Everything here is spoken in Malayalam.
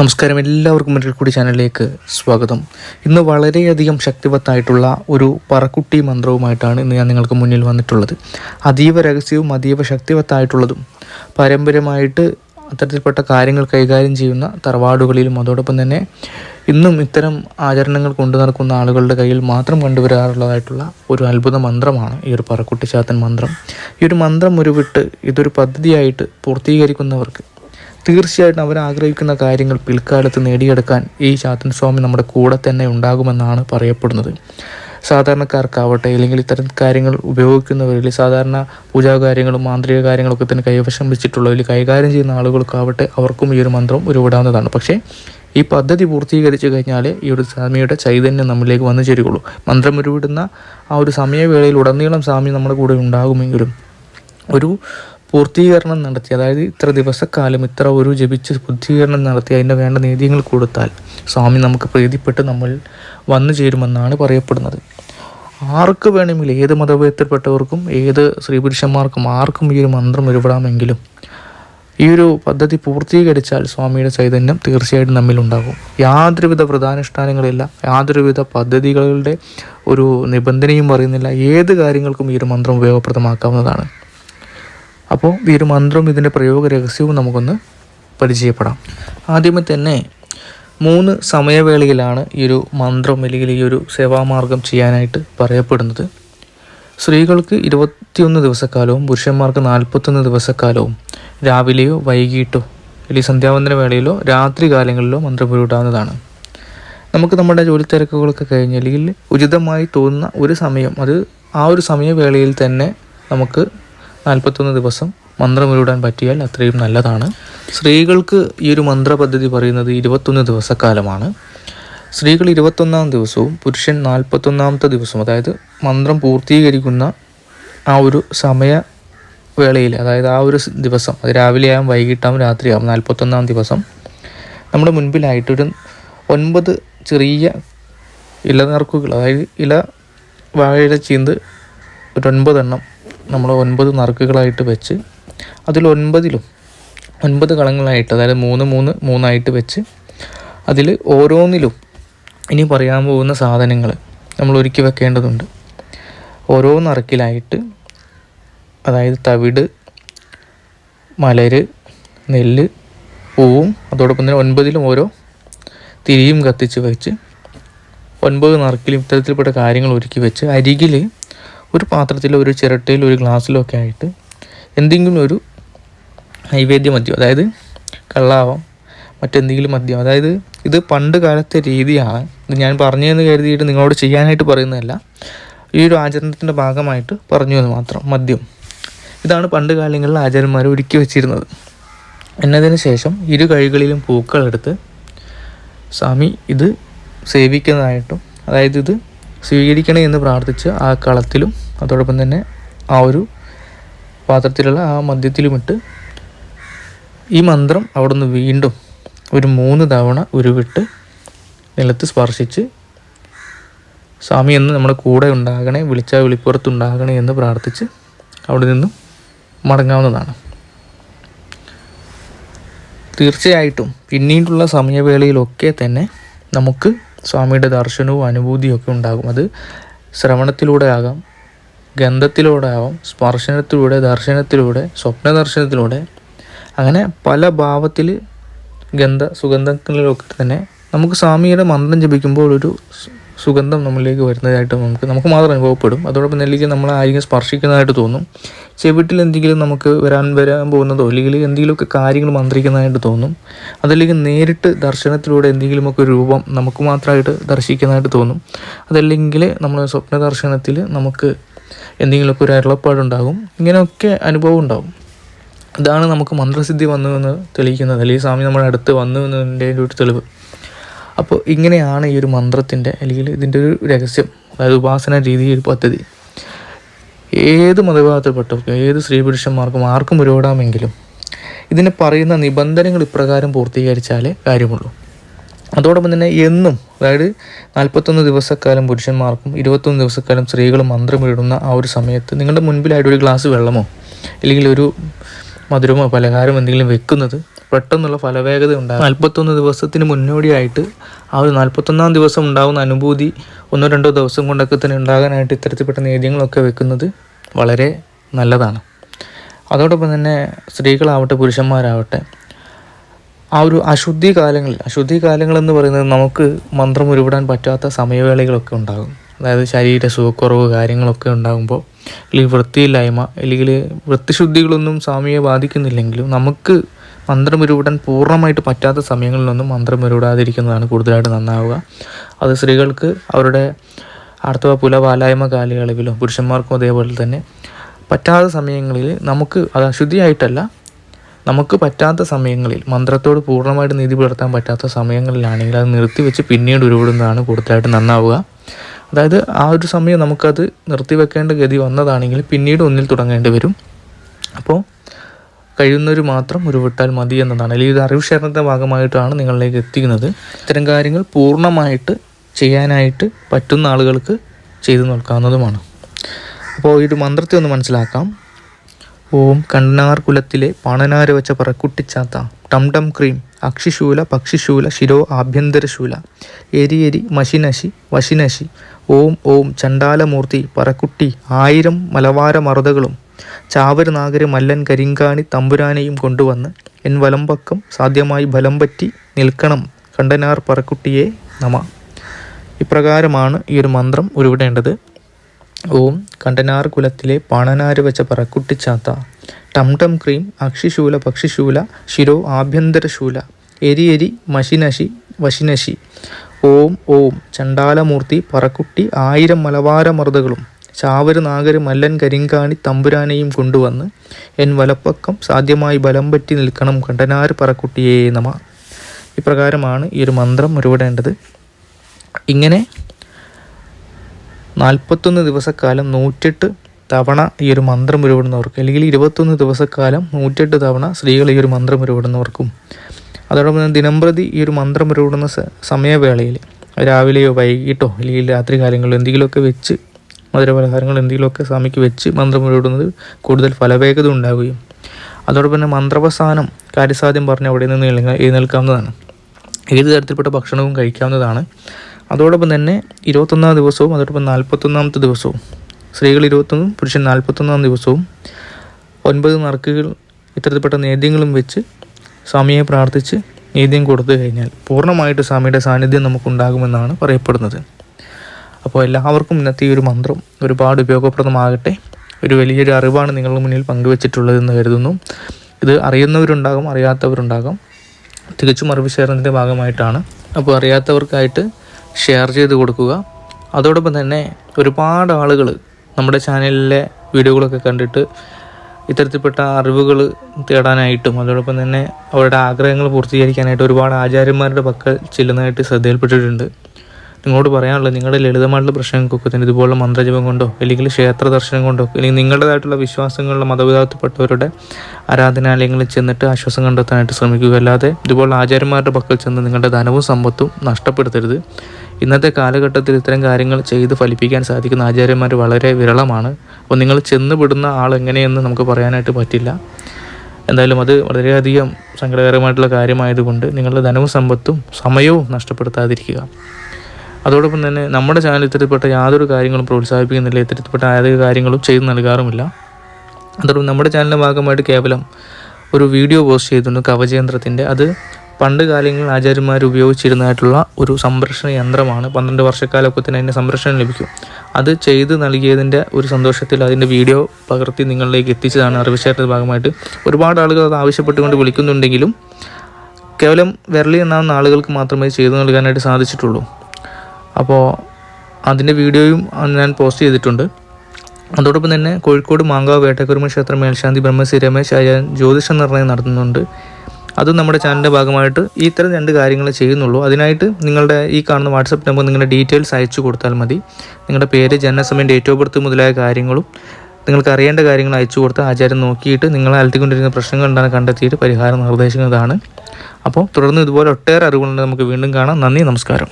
നമസ്കാരം. എല്ലാവർക്കും ഒരിക്കൽ കൂടി ചാനലിലേക്ക് സ്വാഗതം. ഇന്ന് വളരെയധികം ശക്തിവത്തായിട്ടുള്ള ഒരു പറക്കുട്ടി മന്ത്രവുമായിട്ടാണ് ഇന്ന് ഞാൻ നിങ്ങൾക്ക് മുന്നിൽ വന്നിട്ടുള്ളത്. അതീവ രഹസ്യവും അതീവ ശക്തിവത്തായിട്ടുള്ളതും പാരമ്പര്യമായിട്ട് അത്തരത്തിൽപ്പെട്ട കാര്യങ്ങൾ കൈകാര്യം ചെയ്യുന്ന തറവാടുകളിലും അതോടൊപ്പം തന്നെ ഇന്നും ഇത്തരം ആചരണങ്ങൾ കൊണ്ടു നടക്കുന്ന ആളുകളുടെ കയ്യിൽ മാത്രം കണ്ടുവരാറുള്ളതായിട്ടുള്ള ഒരു അത്ഭുത മന്ത്രമാണ് ഈ ഒരു പറക്കുട്ടിച്ചാത്തൻ മന്ത്രം. ഈ ഒരു മന്ത്രം ഉരുവിട്ട് ഇതൊരു പദ്ധതിയായിട്ട് പൂർത്തീകരിക്കുന്നവർക്ക് തീർച്ചയായിട്ടും അവർ ആഗ്രഹിക്കുന്ന കാര്യങ്ങൾ പിൽക്കാലത്ത് നേടിയെടുക്കാൻ ഈ ചാത്തൻ സ്വാമി നമ്മുടെ കൂടെ തന്നെ ഉണ്ടാകുമെന്നാണ് പറയപ്പെടുന്നത്. സാധാരണക്കാർക്കാവട്ടെ അല്ലെങ്കിൽ ഇത്തരം കാര്യങ്ങൾ ഉപയോഗിക്കുന്നവരിൽ സാധാരണ പൂജാ കാര്യങ്ങളും മാന്ത്രിക കാര്യങ്ങളൊക്കെ തന്നെ കൈവശം വെച്ചിട്ടുള്ളവരിൽ കൈകാര്യം ചെയ്യുന്ന ആളുകൾക്കാവട്ടെ അവർക്കും ഈ ഒരു മന്ത്രം ഉരുവിടാവുന്നതാണ്. പക്ഷേ ഈ പദ്ധതി പൂർത്തീകരിച്ചു കഴിഞ്ഞാൽ ഈ ഒരു സ്വാമിയുടെ ചൈതന്യം നമ്മളിലേക്ക് വന്നു ചേരുകയുള്ളൂ. മന്ത്രം ഉരുവിടുന്ന ആ ഒരു സമയവേളയിൽ ഉടനീളം സ്വാമി നമ്മുടെ കൂടെ ഉണ്ടാകുമെങ്കിലും ഒരു പൂർത്തീകരണം നടത്തി അതായത് ഇത്ര ദിവസക്കാലം ഇത്ര ഒരു ജപിച്ച് ബുദ്ധീകരണം നടത്തി അതിന്റെ വേണ്ട നീതിയങ്ങൾ കൊടുത്താൽ സ്വാമി നമുക്ക് പ്രീതിപ്പെട്ട് നമ്മൾ വന്നു ചേരുമെന്നാണ് പറയപ്പെടുന്നത്. ആർക്ക് വേണമെങ്കിലും ഏത് മതഭേദത്തിൽപ്പെട്ടവർക്കും ഏത് സ്ത്രീ പുരുഷന്മാർക്കും ആർക്കും ഈ ഒരു മന്ത്രം ഉരുവിടാമെങ്കിലും ഈ ഒരു പദ്ധതി പൂർത്തീകരിച്ചാൽ സ്വാമിയുടെ ചൈതന്യം തീർച്ചയായിട്ടും നമ്മിലുണ്ടാകും യാതൊരുവിധ വ്രതാനുഷ്ഠാനങ്ങളില്ല യാതൊരുവിധ പദ്ധതികളുടെ ഒരു നിബന്ധനയും പറയുന്നില്ല. ഏത് കാര്യങ്ങൾക്കും ഈ ഒരു മന്ത്രം ഉപയോഗപ്രദമാക്കാവുന്നതാണ്. അപ്പോൾ ഈ ഒരു മന്ത്രവും ഇതിന്റെ പ്രയോഗ രഹസ്യവും നമുക്കൊന്ന് പരിചയപ്പെടാം. ആദ്യമേ തന്നെ മൂന്ന് സമയവേളയിലാണ് ഈ ഒരു മന്ത്രം അല്ലെങ്കിൽ ഈ ഒരു സേവാമാർഗം ചെയ്യാനായിട്ട് പറയപ്പെടുന്നത്. സ്ത്രീകൾക്ക് ഇരുപത്തിയൊന്ന് ദിവസക്കാലവും പുരുഷന്മാർക്ക് നാൽപ്പത്തൊന്ന് ദിവസക്കാലവും രാവിലെയോ വൈകിട്ടോ അല്ലെങ്കിൽ സന്ധ്യാവന്തന വേളയിലോ രാത്രി കാലങ്ങളിലോ മന്ത്രം ഉരുവിടാവുന്നതാണ് നമുക്ക് നമ്മുടെ ജോലി തിരക്കുകളൊക്കെ കഴിഞ്ഞ് അല്ലെങ്കിൽ ഉചിതമായി തോന്നുന്ന ഒരു സമയം അത് ആ ഒരു സമയവേളയിൽ തന്നെ നമുക്ക് നാൽപ്പത്തൊന്ന് ദിവസം മന്ത്രം ഉരുടാൻ പറ്റിയാൽ അത്രയും നല്ലതാണ്. സ്ത്രീകൾക്ക് ഈ ഒരു മന്ത്ര പദ്ധതി പറയുന്നത് ഇരുപത്തൊന്ന് ദിവസക്കാലമാണ്. സ്ത്രീകൾ ഇരുപത്തൊന്നാം ദിവസവും പുരുഷൻ നാൽപ്പത്തൊന്നാമത്തെ ദിവസവും അതായത് മന്ത്രം പൂർത്തീകരിക്കുന്ന ആ ഒരു സമയ വേളയിൽ അതായത് ആ ഒരു ദിവസം അത് രാവിലെയാവും വൈകിട്ടാവും രാത്രിയാവും നാൽപ്പത്തൊന്നാം ദിവസം നമ്മുടെ മുൻപിലായിട്ടൊരു ഒൻപത് ചെറിയ ഇലനറുക്കുകൾ അതായത് ഇല വാഴയുടെ ചീന്ത് ഒരു ഒൻപതെണ്ണം നമ്മൾ ഒൻപത് നറുക്കുകളായിട്ട് വെച്ച് അതിൽ ഒൻപതിലും ഒൻപത് കളങ്ങളായിട്ട് അതായത് മൂന്ന് മൂന്ന് മൂന്നായിട്ട് വെച്ച് അതിൽ ഓരോന്നിലും ഇനി പറയാൻ പോകുന്ന സാധനങ്ങൾ നമ്മൾ ഒരുക്കി വെക്കേണ്ടതുണ്ട്. ഓരോ നറുക്കിലായിട്ട് അതായത് തവിട് മലര് നെല്ല് പൂവും അതോടൊപ്പം തന്നെ ഒൻപതിലും ഓരോ തിരിയും കത്തിച്ച് വെച്ച് ഒൻപത് നറുക്കിലും ഇത്തരത്തിൽപ്പെട്ട കാര്യങ്ങൾ ഒരുക്കി വെച്ച് അരികിൽ ഒരു പാത്രത്തിലോ ഒരു ചിരട്ടയിലോ ഒരു ഗ്ലാസ്സിലോ ഒക്കെ ആയിട്ട് എന്തെങ്കിലും ഒരു നൈവേദ്യ മദ്യം അതായത് കള്ളാവാം മറ്റെന്തെങ്കിലും മദ്യം. അതായത് ഇത് പണ്ട് കാലത്തെ രീതിയാണ്. ഇത് ഞാൻ പറഞ്ഞതെന്ന് കരുതിയിട്ട് നിങ്ങളോട് ചെയ്യാനായിട്ട് പറയുന്നതല്ല. ഈ ഒരു ആചരണത്തിന്റെ ഭാഗമായിട്ട് പറഞ്ഞു എന്ന് മാത്രം. മദ്യം. ഇതാണ് പണ്ട് കാലങ്ങളിൽ ആചാര്യന്മാർ ഒരുക്കി വെച്ചിരുന്നത്. എന്നതിന് ശേഷം ഇരു കൈകളിലും പൂക്കളെടുത്ത് സ്വാമി ഇത് സേവിക്കുന്നതായിട്ടും അതായത് ഇത് സ്വീകരിക്കണേ എന്ന് പ്രാർത്ഥിച്ച് ആ കളത്തിലും അതോടൊപ്പം തന്നെ ആ ഒരു പാത്രത്തിലുള്ള ആ മദ്യത്തിലുമിട്ട് ഈ മന്ത്രം അവിടെ നിന്ന് വീണ്ടും ഒരു മൂന്ന് തവണ ഉരുവിട്ട് നിലത്ത് സ്പർശിച്ച് സ്വാമി എന്ന് നമ്മുടെ കൂടെ ഉണ്ടാകണേ വിളിച്ചാൽ വിളിപ്പുറത്തുണ്ടാകണേ എന്ന് പ്രാർത്ഥിച്ച് അവിടെ നിന്നും മടങ്ങാവുന്നതാണ്. തീർച്ചയായിട്ടും പിന്നീടുള്ള സമയവേളയിലൊക്കെ തന്നെ നമുക്ക് സ്വാമിയുടെ ദർശനവും അനുഭൂതിയും ഒക്കെ ഉണ്ടാകും. അത് ശ്രവണത്തിലൂടെ ആകാം ഗന്ധത്തിലൂടെ ആവാം സ്പർശനത്തിലൂടെ ദർശനത്തിലൂടെ സ്വപ്ന ദർശനത്തിലൂടെ അങ്ങനെ പല ഭാവത്തിൽ ഗന്ധ സുഗന്ധങ്ങളിലൊക്കെ തന്നെ നമുക്ക് സ്വാമിയുടെ മന്ത്രം ജപിക്കുമ്പോൾ ഒരു സുഗന്ധം നമ്മളിലേക്ക് വരുന്നതായിട്ട് നമുക്ക് നമുക്ക് മാത്രം അനുഭവപ്പെടും. അതോടൊപ്പം നെല്ലിക്ക നമ്മളെ ആരെങ്കിലും സ്പർശിക്കുന്നതായിട്ട് തോന്നും. ചെവിട്ടിൽ എന്തെങ്കിലും നമുക്ക് വരാൻ വരാൻ പോകുന്നതോ അല്ലെങ്കിൽ എന്തെങ്കിലുമൊക്കെ കാര്യങ്ങൾ മന്ത്രിക്കുന്നതായിട്ട് തോന്നും. അതല്ലെങ്കിൽ നേരിട്ട് ദർശനത്തിലൂടെ എന്തെങ്കിലുമൊക്കെ രൂപം നമുക്ക് മാത്രമായിട്ട് ദർശിക്കുന്നതായിട്ട് തോന്നും. അതല്ലെങ്കിൽ നമ്മൾ സ്വപ്ന ദർശനത്തിൽ നമുക്ക് എന്തെങ്കിലുമൊക്കെ ഒരു അരുളപ്പാടുണ്ടാകും. ഇങ്ങനെയൊക്കെ അനുഭവം ഉണ്ടാകും. ഇതാണ് നമുക്ക് മന്ത്രസിദ്ധി വന്നു എന്ന് തെളിയിക്കുന്നത്. അല്ലെങ്കിൽ സ്വാമി നമ്മുടെ അടുത്ത് വന്നു എന്നതിന്റെ ഒരു തെളിവ്. അപ്പോൾ ഇങ്ങനെയാണ് ഈ ഒരു മന്ത്രത്തിന്റെ അല്ലെങ്കിൽ ഇതിന്റെ ഒരു രഹസ്യം അതായത് ഉപാസന രീതി ഒരു പദ്ധതി. ഏത് മതവിഭാഗത്തിൽപ്പെട്ടവർക്കും ഏത് സ്ത്രീ പുരുഷന്മാർക്കും ആർക്കും ഉരുവിടാമെങ്കിലും ഇതിനെ പറയുന്ന നിബന്ധനകൾ ഇപ്രകാരം പൂർത്തീകരിച്ചാലേ കാര്യമുള്ളൂ. അതോടൊപ്പം തന്നെ എന്നും അതായത് നാൽപ്പത്തൊന്ന് ദിവസക്കാലം പുരുഷന്മാർക്കും ഇരുപത്തൊന്ന് ദിവസക്കാലം സ്ത്രീകളും മന്ത്രമിടുന്ന ആ ഒരു സമയത്ത് നിങ്ങളുടെ മുൻപിലായിട്ട് ഒരു ഗ്ലാസ് വെള്ളമോ അല്ലെങ്കിൽ ഒരു മധുരമോ പലഹാരം എന്തെങ്കിലും വെക്കുന്നത് പെട്ടെന്നുള്ള ഫലവേഗത ഉണ്ടാകും നാൽപ്പത്തൊന്ന് ദിവസത്തിന് മുന്നോടിയായിട്ട് ആ ഒരു നാൽപ്പത്തൊന്നാം ദിവസം ഉണ്ടാകുന്ന അനുഭൂതി ഒന്നോ രണ്ടോ ദിവസം കൊണ്ടൊക്കെ തന്നെ ഉണ്ടാകാനായിട്ട് ഇത്തരത്തിൽപ്പെട്ട നേദ്യങ്ങളൊക്കെ വെക്കുന്നത് വളരെ നല്ലതാണ്. അതോടൊപ്പം തന്നെ സ്ത്രീകളാവട്ടെ പുരുഷന്മാരാവട്ടെ ആ ഒരു അശുദ്ധി കാലങ്ങളിൽ അശുദ്ധി കാലങ്ങളെന്ന് പറയുന്നത് നമുക്ക് മന്ത്രം ഉരുവിടാൻ പറ്റാത്ത സമയവേളകളൊക്കെ ഉണ്ടാകും. അതായത് ശരീര സുഖക്കുറവ് കാര്യങ്ങളൊക്കെ ഉണ്ടാകുമ്പോൾ അല്ലെങ്കിൽ വൃത്തിയില്ലായ്മ അല്ലെങ്കിൽ വൃത്തിശുദ്ധികളൊന്നും സ്വാമിയെ ബാധിക്കുന്നില്ലെങ്കിലും നമുക്ക് മന്ത്രം ഉരുവിടാൻ പൂർണമായിട്ട് പറ്റാത്ത സമയങ്ങളിലൊന്നും മന്ത്രം ഉരുവിടാതിരിക്കുന്നതാണ് കൂടുതലായിട്ട് നന്നാവുക. അത് സ്ത്രീകൾക്ക് അവരുടെ ആർത്തവ പുല പാലായ്മ കാലയളവിലും പുരുഷന്മാർക്കും അതേപോലെ തന്നെ പറ്റാത്ത സമയങ്ങളിൽ നമുക്ക് അത് അശുദ്ധിയായിട്ടല്ല നമുക്ക് പറ്റാത്ത സമയങ്ങളിൽ മന്ത്രത്തോട് പൂർണമായിട്ട് നീതി പുലർത്താൻ പറ്റാത്ത സമയങ്ങളിലാണെങ്കിൽ അത് നിർത്തിവെച്ച് പിന്നീട് ഉരുവിടുന്നതാണ് കൂടുതലായിട്ട് നന്നാവുക. അതായത് ആ ഒരു സമയം നമുക്കത് നിർത്തിവെക്കേണ്ട ഗതി വന്നതാണെങ്കിൽ പിന്നീട് ഒന്നിൽ തുടങ്ങേണ്ടി വരും. അപ്പോൾ കഴിയുന്നവർ മാത്രം ഉരുവിട്ടാൽ മതി എന്നതാണ്. അല്ലെങ്കിൽ ഇത് അറിവ് ശേഖരണത്തിന്റെ ഭാഗമായിട്ടാണ് നിങ്ങളിലേക്ക് എത്തിക്കുന്നത്. ഇത്തരം കാര്യങ്ങൾ പൂർണമായിട്ട് ചെയ്യാനായിട്ട് പറ്റുന്ന ആളുകൾക്ക് ചെയ്തു നോക്കാവുന്നതുമാണ്. അപ്പോൾ ഈ ഒരു മന്ത്രത്തെ ഒന്ന് മനസ്സിലാക്കാം. ഓം കണ്ണാർ കുലത്തിലെ പണനാര വെച്ച പറക്കുട്ടിച്ചാത്ത ടം ടം ക്രീം അക്ഷിശൂല പക്ഷിശൂല ശിരോ ആഭ്യന്തരശൂല എരി എരി മഷിനശി വശിനശി ഓം ഓം ചണ്ടാലമൂർത്തി പറക്കുട്ടി ആയിരം മലവാര മറുതകളും ചാവര് നാഗര് മല്ലൻ കരിങ്കാണി തമ്പുരാനെയും കൊണ്ടുവന്ന് എൻ വലംപക്കം സാധ്യമായി ബലം പറ്റി നിൽക്കണം കണ്ടനാർ പറക്കുട്ടിയെ നമ. ഇപ്രകാരമാണ് ഈ ഒരു മന്ത്രം ഉരുവിടേണ്ടത്. ഓം കണ്ടനാർ കുലത്തിലെ പാണനാര് വെച്ച പറക്കുട്ടിച്ചാത്ത ടം ടം ക്രീം അക്ഷിശൂല പക്ഷിശൂല ശിരോ ആഭ്യന്തരശൂല എരി എരി മഷിനശി വശിനശി ഓം ഓം ചണ്ടാലമൂർത്തി പറക്കുട്ടി ആയിരം മലവാരമർദ്ദകളും ചാവര് നാഗര് മല്ലൻ കരിങ്കാണി തമ്പുരാനെയും കൊണ്ടുവന്ന് എൻ വലപ്പക്കം സാധ്യമായി ബലം പറ്റി നിൽക്കണം കണ്ടനാർ പറക്കുട്ടിയേ നമ. ഇപ്രകാരമാണ് ഈ ഒരു മന്ത്രം ഉരുവിടേണ്ടത്. ഇങ്ങനെ നാൽപ്പത്തൊന്ന് ദിവസക്കാലം നൂറ്റെട്ട് തവണ ഈ ഒരു മന്ത്രം ഉരുവിടുന്നവർക്ക് അല്ലെങ്കിൽ ഇരുപത്തൊന്ന് ദിവസക്കാലം നൂറ്റെട്ട് തവണ സ്ത്രീകൾ ഈ ഒരു മന്ത്രം ഉരുവിടുന്നവർക്കും അതോടൊപ്പം ദിനംപ്രതി ഈ ഒരു മന്ത്രം ഉരുവിടുന്ന സമയവേളയിൽ രാവിലെയോ വൈകിട്ടോ അല്ലെങ്കിൽ രാത്രി കാലങ്ങളിലോ എന്തെങ്കിലുമൊക്കെ വെച്ച് മധുരപലഹാരങ്ങൾ എന്തെങ്കിലുമൊക്കെ സ്വാമിക്ക് വെച്ച് മന്ത്രം ഉരുവിടുന്നത് കൂടുതൽ ഫലവേഗത ഉണ്ടാവുകയും അതോടൊപ്പം തന്നെ മന്ത്രവസാനം കാര്യസാധ്യം പറഞ്ഞ് അവിടെ നിന്ന് എഴുന്നേൽക്കാവുന്നതാണ്. ഏത് തരത്തിൽപ്പെട്ട ഭക്ഷണവും കഴിക്കാവുന്നതാണ്. അതോടൊപ്പം തന്നെ ഇരുപത്തൊന്നാം ദിവസവും അതോടൊപ്പം നാൽപ്പത്തൊന്നാമത്തെ ദിവസവും സ്ത്രീകൾ ഇരുപത്തൊന്നും പുരുഷൻ നാൽപ്പത്തൊന്നാം ദിവസവും ഒൻപത് നറുക്കുകൾ ഇത്തരത്തിൽപ്പെട്ട നേദ്യങ്ങളും വെച്ച് സ്വാമിയെ പ്രാർത്ഥിച്ച് നേദ്യം കൊടുത്തു കഴിഞ്ഞാൽ പൂർണമായിട്ട് സ്വാമിയുടെ സാന്നിധ്യം നമുക്കുണ്ടാകുമെന്നാണ് പറയപ്പെടുന്നത്. അപ്പോൾ എല്ലാവർക്കും ഇന്നത്തെ ഈ ഒരു മന്ത്രം ഒരുപാട് ഉപയോഗപ്രദമാകട്ടെ. ഒരു വലിയൊരു അറിവാണ് നിങ്ങളുടെ മുന്നിൽ പങ്കുവച്ചിട്ടുള്ളതെന്ന് കരുതുന്നു. ഇത് അറിയുന്നവരുണ്ടാകും അറിയാത്തവരുണ്ടാകും. തികച്ചും അറിവ് ഷെയറിന്റെ ഭാഗമായിട്ടാണ്. അപ്പോൾ അറിയാത്തവർക്കായിട്ട് ഷെയർ ചെയ്ത് കൊടുക്കുക. അതോടൊപ്പം തന്നെ ഒരുപാട് ആളുകൾ നമ്മുടെ ചാനലിലെ വീഡിയോകളൊക്കെ കണ്ടിട്ട് ഇത്തരത്തിൽപ്പെട്ട അറിവുകൾ തേടാനായിട്ടും അതോടൊപ്പം തന്നെ അവരുടെ ആഗ്രഹങ്ങൾ പൂർത്തീകരിക്കാനായിട്ട് ഒരുപാട് ആചാര്യന്മാരുടെ പക്കൽ ചെല്ലുന്നതായിട്ട് ശ്രദ്ധയിൽപ്പെട്ടിട്ടുണ്ട്. നിങ്ങളോട് പറയാനുള്ളത് നിങ്ങളുടെ ലളിതമായിട്ടുള്ള പ്രശ്നങ്ങൾക്കൊക്കെ തന്നെ ഇതുപോലുള്ള മന്ത്രജപം കൊണ്ടോ അല്ലെങ്കിൽ ക്ഷേത്ര ദർശനം കൊണ്ടോ അല്ലെങ്കിൽ നിങ്ങളുടേതായിട്ടുള്ള വിശ്വാസങ്ങളിലെ മതവിധാനത്തിൽപ്പെട്ടവരുടെ ആരാധനാലയങ്ങളിൽ ചെന്നിട്ട് ആശ്വാസം കണ്ടെത്താനായിട്ട് ശ്രമിക്കുക. അല്ലാതെ ഇതുപോലുള്ള ആചാര്യന്മാരുടെ പക്കൽ ചെന്ന് നിങ്ങളുടെ ധനവും സമ്പത്തും നഷ്ടപ്പെടുത്തരുത്. ഇന്നത്തെ കാലഘട്ടത്തിൽ ഇത്തരം കാര്യങ്ങൾ ചെയ്ത് ഫലിപ്പിക്കാൻ സാധിക്കുന്ന ആചാര്യന്മാർ വളരെ വിരളമാണ്. അപ്പോൾ നിങ്ങൾ ചെന്ന് ആൾ എങ്ങനെയെന്ന് നമുക്ക് പറയാനായിട്ട് പറ്റില്ല. എന്തായാലും അത് വളരെയധികം സങ്കടകരമായിട്ടുള്ള കാര്യമായതുകൊണ്ട് നിങ്ങളുടെ ധനവും സമ്പത്തും സമയവും നഷ്ടപ്പെടുത്താതിരിക്കുക. അതോടൊപ്പം തന്നെ നമ്മുടെ ചാനൽ ഇത്തരത്തിൽപ്പെട്ട യാതൊരു കാര്യങ്ങളും പ്രോത്സാഹിപ്പിക്കുന്നില്ല ഇത്തരത്തിൽപ്പെട്ട യാതൊരു കാര്യങ്ങളും ചെയ്തു നൽകാറുമില്ല. അതോടൊപ്പം നമ്മുടെ ചാനലിന്റെ ഭാഗമായിട്ട് കേവലം ഒരു വീഡിയോ പോസ്റ്റ് ചെയ്തിട്ടുണ്ട് കവചയന്ത്രത്തിന്റെ അത് പണ്ട് കാലങ്ങളിൽ ആചാര്യന്മാർ ഉപയോഗിച്ചിരുന്നതായിട്ടുള്ള ഒരു സംരക്ഷണ യന്ത്രമാണ്. പന്ത്രണ്ട് വർഷക്കാലമൊക്കെ തന്നെ അതിന്റെ സംരക്ഷണം ലഭിക്കും. അത് ചെയ്ത് നൽകിയതിന്റെ ഒരു സന്തോഷത്തിൽ അതിന്റെ വീഡിയോ പകർത്തി നിങ്ങളിലേക്ക് എത്തിച്ചതാണ് അറിവിശേഷത്തിന്റെ ഭാഗമായിട്ട്. ഒരുപാട് ആളുകൾ അത് ആവശ്യപ്പെട്ടുകൊണ്ട് വിളിക്കുന്നുണ്ടെങ്കിലും കേവലം വിരളി എണ്ണാവുന്ന ആളുകൾക്ക് മാത്രമേ ചെയ്തു നൽകാനായിട്ട് സാധിച്ചിട്ടുള്ളൂ. അപ്പോൾ അതിന്റെ വീഡിയോയും ഞാൻ പോസ്റ്റ് ചെയ്തിട്ടുണ്ട്. അതോടൊപ്പം തന്നെ കോഴിക്കോട് മാങ്കാവ് വേട്ടക്കുരുമ ക്ഷേത്രം മേൽശാന്തി ബ്രഹ്മശ്രീ രമേശ് ആചാര്യൻ ജ്യോതിഷ നിർണയം നടത്തുന്നുണ്ട്. അതും നമ്മുടെ ചാനലിന്റെ ഭാഗമായിട്ട് ഇത്തരം രണ്ട് കാര്യങ്ങൾ ചെയ്യുന്നുള്ളൂ. അതിനായിട്ട് നിങ്ങളുടെ ഈ കാണുന്ന വാട്സപ്പ് നമ്പർ നിങ്ങളുടെ ഡീറ്റെയിൽസ് അയച്ചു കൊടുത്താൽ മതി. നിങ്ങളുടെ പേര് ജനനസമയം ഡേറ്റ് ഓഫ് ബർത്ത് മുതലായ കാര്യങ്ങളും നിങ്ങൾക്ക് അറിയേണ്ട കാര്യങ്ങൾ അയച്ചു കൊടുത്ത് ആചാരം നോക്കിയിട്ട് നിങ്ങളെ അലത്തിക്കൊണ്ടിരിക്കുന്ന പ്രശ്നങ്ങൾ എന്താണ് കണ്ടെത്തിയിട്ട് പരിഹാരം നിർദ്ദേശിക്കുന്നതാണ് അപ്പോൾ തുടർന്ന് ഇതുപോലെ ഒട്ടേറെ അറിവുകളുണ്ട് നമുക്ക് വീണ്ടും കാണാം. നന്ദി നമസ്കാരം.